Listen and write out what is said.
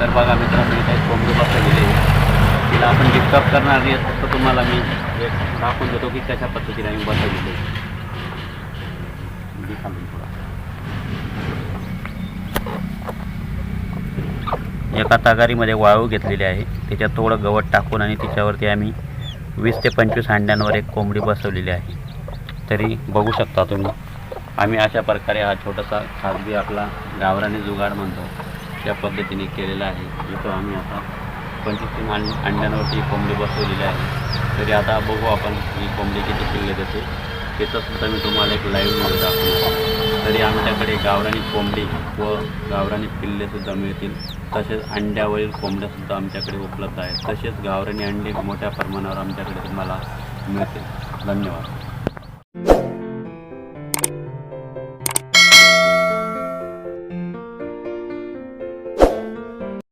तर बघा मित्रांनो इथे कोंबडी बसवलेली गेले तिला आपण डिस्टर्ब करणार नाही फक्त तुम्हाला मी एक दाखवून देतो की कशा पद्धतीने आम्ही बसवलेली गेले थोडा. एका तागारीमध्ये वाळू घेतलेली आहे. त्याच्यात थोडं गवत टाकून आणि तिच्यावरती आम्ही वीस ते पंचवीस अंड्यांवर एक कोंबडी बसवलेली आहे. तरी बघू शकता तुम्ही आम्ही अशा प्रकारे हा छोटासा खाजगी आपला गावराने जुगाड म्हणतो. त्या पद्धतीने केलेला आहे. इथं आम्ही आता पंचवीस तीन अंड अंड्यांवरती कोंबडी बसवलेली आहे. तरी आता बघू आपण ही कोंबडी किती पिल्ले देते. त्याचंसुद्धा मी तुम्हाला एक लाईव्ह व्हिडिओ दाखवणार तरी आमच्याकडे गावरानी कोंबडी व गावरानी पिल्लेसुद्धा मिळतील. तसेच अंड्यावरील कोंबड्यासुद्धा आमच्याकडे उपलब्ध आहेत. तसेच गावरानी अंडे मोठ्या प्रमाणावर आमच्याकडे तुम्हाला मिळतील. धन्यवाद.